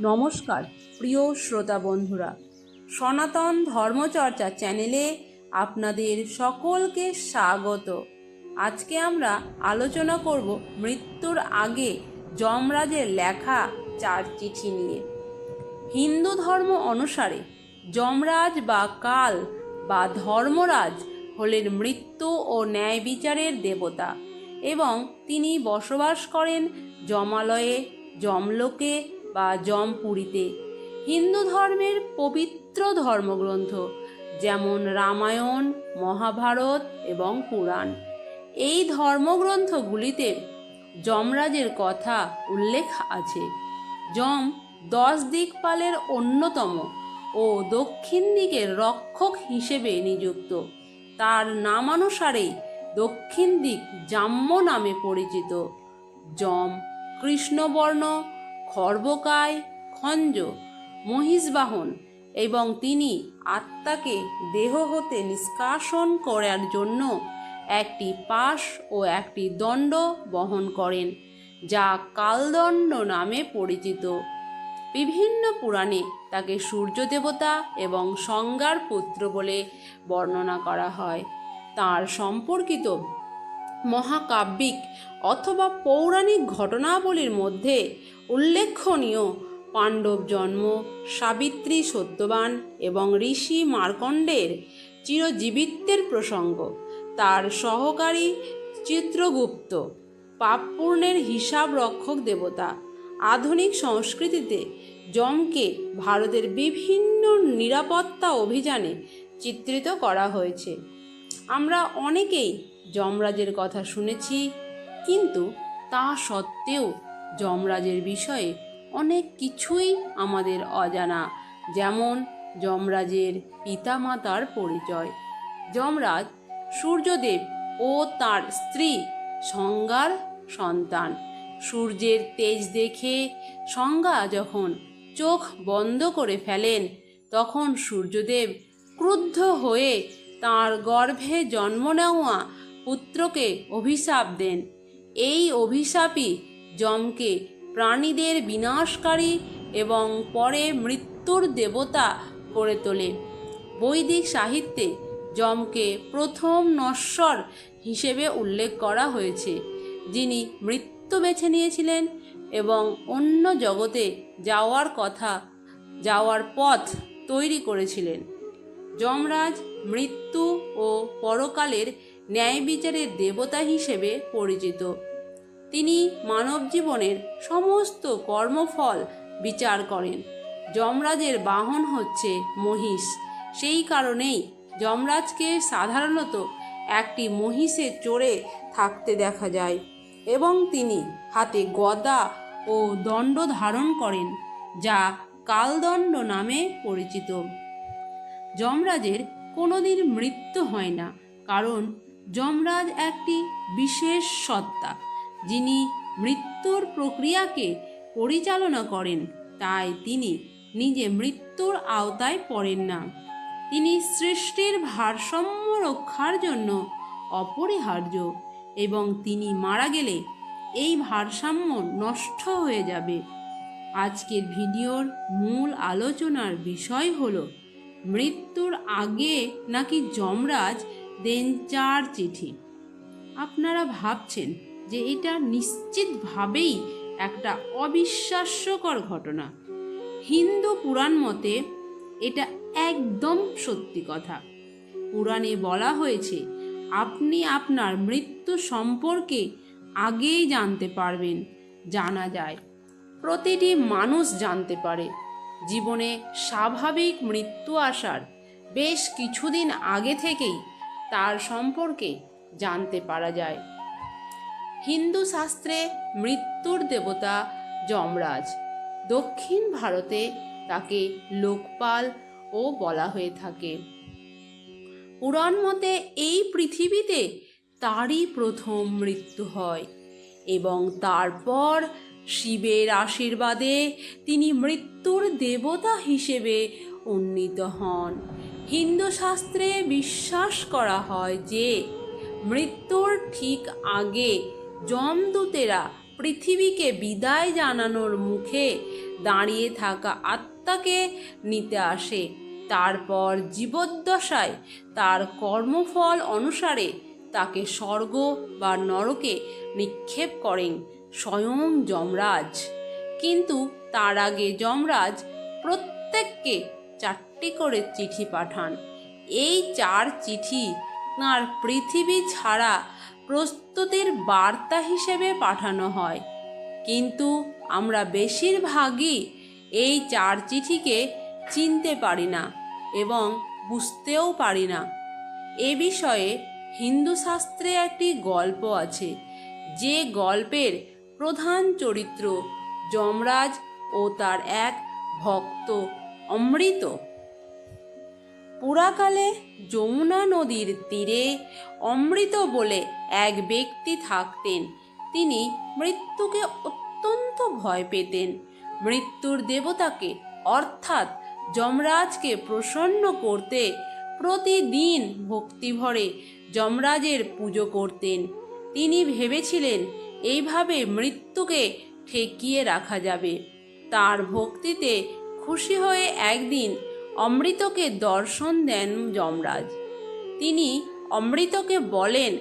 নমস্কার, প্রিয় শ্রোতা বন্ধুরা। সনাতন ধর্মচর্চা চ্যানেলে আপনাদের সকলকে স্বাগত। আজকে আমরা আলোচনা করব মৃত্যুর আগে যমরাজের লেখা চার চিঠি নিয়ে। হিন্দু ধর্ম অনুসারে যমরাজ বা কাল বা ধর্মরাজ হলেন মৃত্যু ও ন্যায় বিচারের দেবতা এবং তিনি বসবাস করেন যমালয়ে যমলোকে বা যমপুরীতে হিন্দু ধর্মের পবিত্র ধর্মগ্রন্থ যেমন রামায়ণ, মহাভারত এবং পুরাণ। এই ধর্মগ্রন্থগুলিতে যমরাজের কথা উল্লেখ আছে। যম দশ দিকপালের অন্যতম ও দক্ষিণ দিকের রক্ষক হিসেবে নিযুক্ত। তার নামানুসারেই দক্ষিণ দিক জাম্য নামে পরিচিত। যম কৃষ্ণবর্ণ খর্বকায়, খঞ্জ, মহিষবাহন এবং তিনি আত্মাকে দেহ হতে নিষ্কাশন করার জন্য একটি পাশ ও একটি দণ্ড বহন করেন, যা কালদণ্ড নামে পরিচিত। বিভিন্ন পুরাণে তাকে সূর্য দেবতা এবং সংজ্ঞার পুত্র বলে বর্ণনা করা হয়। তার সম্পর্কিত মহাকাব্যিক অথবা পৌরাণিক ঘটনাবলীর মধ্যে উল্লেখনীয়। পাণ্ডব জন্ম সাবিত্রী সত্যবান এবং ঋষি মার্কণ্ডের চিরজীবিত্বের প্রসঙ্গ। তার সহকারী চিত্রগুপ্ত পাপপূর্ণের হিসাব রক্ষক দেবতা। আধুনিক সংস্কৃতিতে যমকে ভারতের বিভিন্ন নিরাপত্তা অভিযানে চিত্রিত করা হয়েছে। আমরা অনেকেই যমরাজের কথা শুনেছি, কিন্তু তা সত্ত্বেও যমরাজের বিষয়ে অনেক কিছুই আমাদের অজানা, যেমন যমরাজের পিতামাতার পরিচয়। যমরাজ সূর্যদেব ও তার স্ত্রী সংজ্ঞার সন্তান। সূর্যের তেজ দেখে সংজ্ঞা যখন চোখ বন্ধ করে ফেলেন, তখন সূর্যদেব ক্রুদ্ধ হয়ে তার গর্ভে জন্ম নেওয়া পুত্রকে অভিশাপ দেন। এই অভিশাপই যমকে প্রাণীদের বিনাশকারী এবং পরে মৃত্যুর দেবতা করে তোলে। বৈদিক সাহিত্যে যমকে প্রথম নশ্বর হিসেবে উল্লেখ করা হয়েছে, যিনি মৃত্যু বেছে নিয়েছিলেন এবং অন্য জগতে যাওয়ার কথা, যাওয়ার পথ তৈরি করেছিলেন। যমরাজ মৃত্যু ও পরকালের ন্যায় বিচারের দেবতা হিসেবে পরিচিত। তিনি মানব জীবনের সমস্ত কর্মফল বিচার করেন। যমরাজের বাহন হচ্ছে মহিষ। সেই কারণেই যমরাজকে সাধারণত একটি মহিষে চড়ে থাকতে দেখা যায় এবং তিনি হাতে গদা ও দণ্ড ধারণ করেন, যা কালদণ্ড নামে পরিচিত। যমরাজের কোনোদিন মৃত্যু হয় না, কারণ যমরাজ একটি বিশেষ সত্তা। যিনি মৃত্যুর প্রক্রিয়াকে পরিচালনা করেন, তাই তিনি নিজে মৃত্যুর আওতায় পড়েন না। তিনি সৃষ্টির ভারসাম্য রক্ষার জন্য অপরিহার্য এবং তিনি মারা গেলে এই ভারসাম্য নষ্ট হয়ে যাবে। আজকের ভিডিওর মূল আলোচনার বিষয় হলো, মৃত্যুর আগে নাকি যমরাজ দেন চার চিঠি? আপনারা ভাবছেন যে এটা নিশ্চিতভাবেই একটা অবিশ্বাস্যকর ঘটনা। হিন্দু পুরাণ মতে এটা একদম সত্যি কথা। পুরাণে বলা হয়েছে, আপনি আপনার মৃত্যু সম্পর্কে আগেই জানতে পারবেন, জানা যায়। প্রতিটি মানুষ জানতে পারে। জীবনে স্বাভাবিক মৃত্যু আসার বেশ কিছুদিন আগে থেকেই তার সম্পর্কে জানতে পারা যায়। হিন্দু শাস্ত্রে মৃত্যুর দেবতা যমরাজ। দক্ষিণ ভারতে তাকে লোকপাল ও বলা হয়ে থাকে। পুরাণ মতে এই পৃথিবীতে তারই প্রথম মৃত্যু হয় এবং তারপর শিবের আশীর্বাদে তিনি মৃত্যুর দেবতা হিসেবে উন্নীত হন। হিন্দু শাস্ত্রে বিশ্বাস করা হয় যে মৃত্যুর ঠিক আগে যমদূতেরা পৃথিবীকে বিদায় জানানোর মুখে দাঁড়িয়ে থাকা আত্মাকে নিতে আসে। তারপর জীবদ্দশায় তার কর্মফল অনুসারে তাকে স্বর্গ বা নরকে নিক্ষেপ করেন স্বয়ং যমরাজ। কিন্তু তার আগে যমরাজ প্রত্যেককে চারটি করে চিঠি পাঠান। এই চার চিঠি তাঁর পৃথিবী ছাড়া প্রস্তুতির বার্তা হিসেবে পাঠানো হয়। কিন্তু আমরা বেশিরভাগই এই চার চিঠিকে চিনতে পারি না এবং বুঝতেও পারি না। এ বিষয়ে হিন্দু শাস্ত্রে একটি গল্প আছে, যে গল্পের প্রধান চরিত্র যমরাজ ও তার এক ভক্ত অমৃত। পুরাকালে যমুনা নদীর তীরে অমৃত বলে এক ব্যক্তি থাকতেন। তিনি মৃত্যুকে অত্যন্ত ভয় পেতেন। মৃত্যুর দেবতাকে, অর্থাৎ যমরাজকে প্রসন্ন করতে প্রতিদিন ভক্তিভরে যমরাজের পুজো করতেন। তিনি ভেবেছিলেন, এইভাবে মৃত্যুকে ঠেকিয়ে রাখা যাবে। তার ভক্তিতে খুশি হয়ে একদিন অমৃতকে দর্শন দেন যমরাজ। তিনি অমৃতকে বলেন,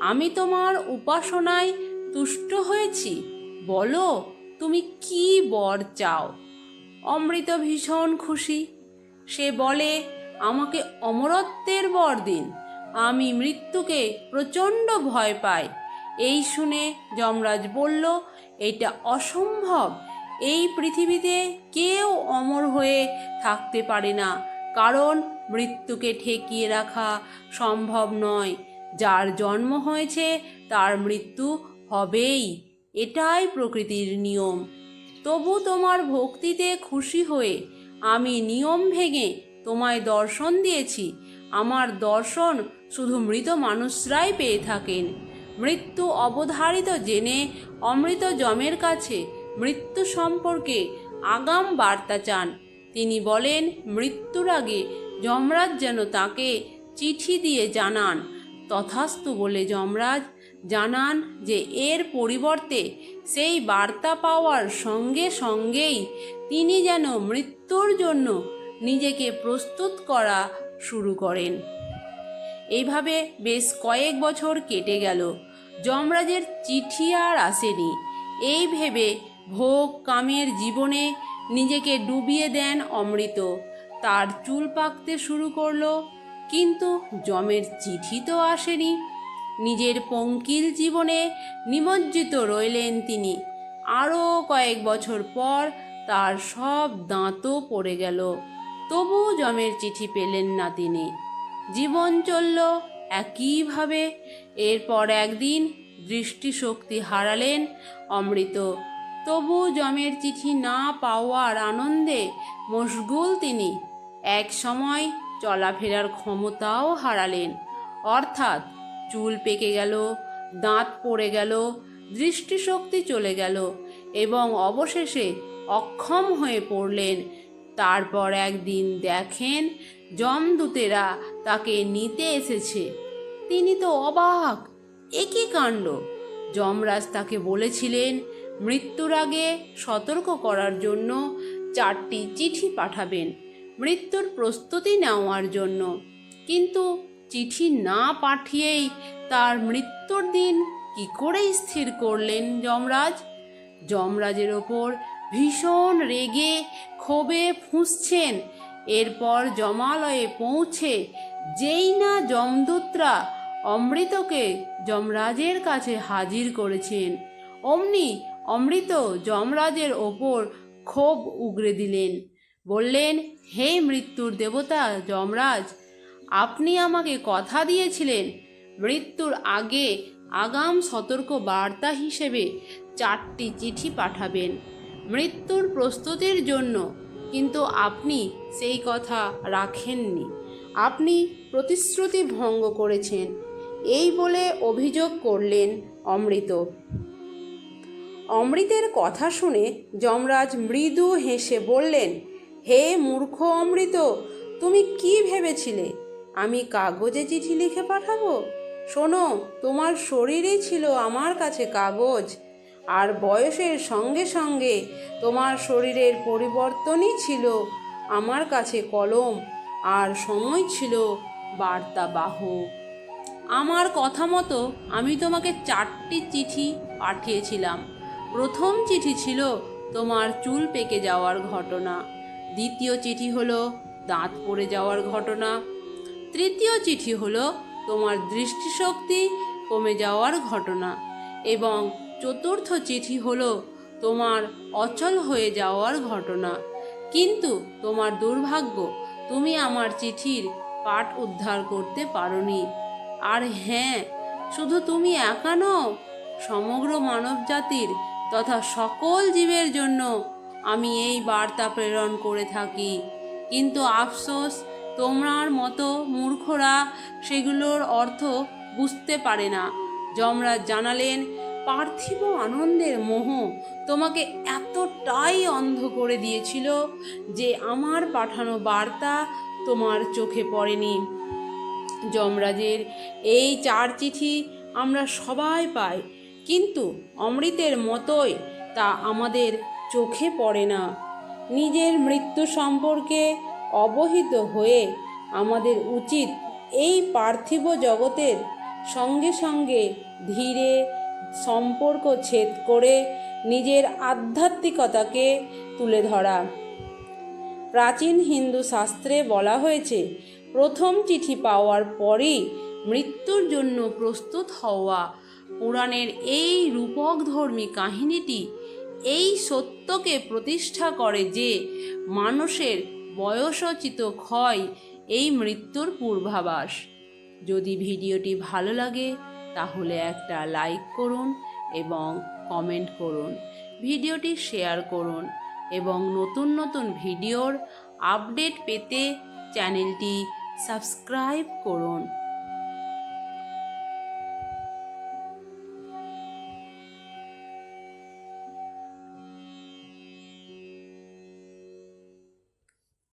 আমি তোমার উপাসনায় তুষ্ট হয়েছি। বলো, তুমি কি বর চাও? অমৃত ভীষণ খুশি। সে বলে, আমাকে অমরত্বের বর দিন। আমি মৃত্যুকে প্রচণ্ড ভয় পাই। এই শুনে যমরাজ বলল, এটা অসম্ভব। এই পৃথিবীতে কেউ অমর হয়ে থাকতে পারে না। কারণ মৃত্যুকে ঠেকিয়ে রাখা সম্ভব নয়। যার জন্ম হয়েছে, তার মৃত্যু হবেই। এটাই প্রকৃতির নিয়ম। তবু তোমার ভক্তিতে খুশি হয়ে আমি নিয়ম ভেঙে তোমায় দর্শন দিয়েছি। আমার দর্শন শুধু মৃত মানুষরাই পেয়ে থাকেন। মৃত্যু অবধারিত জেনে অমৃত যমের কাছে মৃত্যু সম্পর্কে আগাম বার্তা চান। তিনি বলেন, মৃত্যুর আগে যমরাজ যেন তাকে চিঠি দিয়ে জানান। তথাস্তু বলে যমরাজ, জানান যে এর পরিবর্তে সেই বার্তা পাওয়ার সঙ্গে সঙ্গেই তিনি যেন মৃত্যুর জন্য নিজেকে প্রস্তুত করা শুরু করেন। এইভাবে বেশ কয়েক বছর কেটে গেল। যমরাজের চিঠি আর আসেনি। এই ভেবে ভোগ কামের জীবনে নিজেকে ডুবিয়ে দেন অমৃত। তার চুল পাকতে শুরু করল, কিন্তু জমের চিঠি তো আসেনি। নিজের পঙ্কিল জীবনে নিমজ্জিত রইলেন তিনি। আরও কয়েক বছর পর তার সব দাঁতও পড়ে গেল। তবু জমের চিঠি পেলেন না তিনি। জীবন চলল একইভাবে। এরপর একদিন দৃষ্টিশক্তি হারালেন অমৃত। তবু জমের চিঠি না পাওয়ার আনন্দে মশগুল তিনি। এক সময় চলাফেরার ক্ষমতাও হারালেন। অর্থাৎ চুল পেকে গেল, দাঁত পড়ে গেল, দৃষ্টিশক্তি চলে গেল এবং অবশেষে অক্ষম হয়ে পড়লেন। তারপর একদিন দেখেন যমদূতেরা তাকে নিতে এসেছে। তিনি তো অবাক। একই কাণ্ড? যমরাজ তাকে বলেছিলেন মৃত্যুর আগে সতর্ক করার জন্য চারটি চিঠি পাঠাবেন, মৃত্যুর প্রস্তুতি নেওয়ার জন্য। কিন্তু চিঠি না পাঠিয়েই তার মৃত্যুর দিন কি করে স্থির করলেন যমরাজ? যমরাজের ওপর ভীষণ রেগে ক্ষোভে ফুঁসছেন। এরপর জমালয়ে পৌঁছে যেই না যমদূতরা অমৃতকে যমরাজের কাছে হাজির করেছেন, অমনি অমৃত যমরাজের ওপর ক্ষোভ উগরে দিলেন। বললেন, হে মৃত্যুর দেবতা যমরাজ, আপনি আমাকে কথা দিয়েছিলেন। মৃত্যুর আগে আগাম সতর্ক বার্তা হিসেবে চারটি চিঠি পাঠাবেন। মৃত্যুর প্রস্তুতির জন্য কিন্তু আপনি সেই কথা রাখেননি। আপনি প্রতিশ্রুতি ভঙ্গ করেছেন। এই বলে অভিযোগ করলেন অমৃত। অমৃতের কথা শুনে যমরাজ মৃদু হেসে বললেন, হে মূর্খ অমৃত, তুমি কি ভেবেছিলে? আমি কাগজে চিঠি লিখে পাঠাবো? শোনো, তোমার শরীরই ছিল আমার কাছে কাগজ, আর বয়সের সঙ্গে সঙ্গে তোমার শরীরের পরিবর্তনই ছিল আমার কাছে কলম, আর সময় ছিল বার্তাবাহক আমার কথা মতো আমি তোমাকে চারটি চিঠি পাঠিয়েছিলাম। প্রথম চিঠি ছিল তোমার চুল পেকে যাওয়ার ঘটনা। দ্বিতীয় চিঠি হলো দাঁত পড়ে যাওয়ার ঘটনা। তৃতীয় চিঠি হলো তোমার দৃষ্টিশক্তি কমে যাওয়ার ঘটনা। এবং চতুর্থ চিঠি হলো তোমার অচল হয়ে যাওয়ার ঘটনা। কিন্তু তোমার দুর্ভাগ্য, তুমি আমার চিঠির পাঠ উদ্ধার করতে পারোনি। আর হ্যাঁ শুধু তুমি একা নও, সমগ্র মানবজাতির তথা সকল জীবের জন্য আমি এই বার্তা প্রেরণ করে থাকি। কিন্তু আফসোস তোমার মতো মূর্খরা সেগুলোর অর্থ বুঝতে পারে না। যমরাজ জানালেন, পার্থিব আনন্দের মোহ তোমাকে এতটাই অন্ধ করে দিয়েছিল যে আমার পাঠানো বার্তা তোমার চোখে পড়েনি। যমরাজের এই চার চিঠি আমরা সবাই পাই। কিন্তু অমৃতের মতোই তা আমাদের চোখে পড়ে না। নিজের মৃত্যু সম্পর্কে অবহিত হয়ে আমাদের উচিত এই পার্থিব জগতের সঙ্গে সঙ্গে ধীরে সম্পর্ক ছেদ করে নিজের আধ্যাত্মিকতাকে তুলে ধরা। প্রাচীন হিন্দু শাস্ত্রে বলা হয়েছে, প্রথম চিঠি পাওয়ার পরই মৃত্যুর জন্য প্রস্তুত হওয়া পুরাণের এই রূপকধর্মী কাহিনীটি এই সত্যকে প্রতিষ্ঠা করে যে মানুষের বয়সোচিত ক্ষয় এই মৃত্যুর পূর্বাভাস। যদি ভিডিওটি ভালো লাগে, তাহলে একটা লাইক করুন এবং কমেন্ট করুন, ভিডিওটি শেয়ার করুন এবং নতুন নতুন ভিডিওর আপডেট পেতে চ্যানেলটি সাবস্ক্রাইব করুন।